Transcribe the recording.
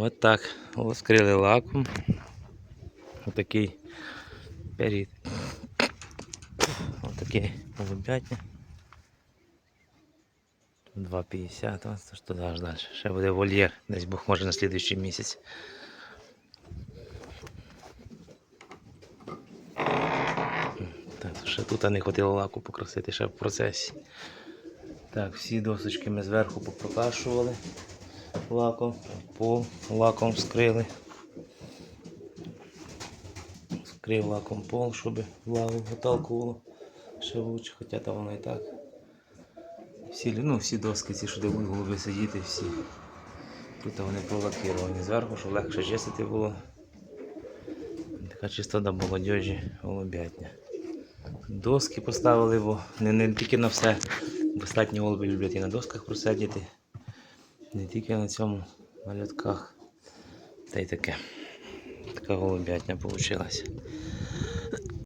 От так. Розкрили лаком. Отакий перід. Отакий голубятня. 2,50, ось то ж туди аж далі. Ще буде вольєр, десь Бог може на слідуючий місяць. Так, ще тут не хотіло лаку покрасити, ще в процесі. Так, всі досочки ми зверху попрокашували лаком, пол лаком скрили. Скрив лаком пол, щоб влагу виталкувало ще лучше, хоча там воно і так. Всі, ну, всі доски, ці, що де будуть голуби сидіти, всі. Тут вони пролакіровані зверху, щоб легше чистити було. Така чистота молодіжі голубятня. Доски поставили, бо не, не тільки на все. Достатньо голуби люблять і на досках просидіти. Не тільки на цьому, на льотках. Та й таке. Така голубятня вийшла.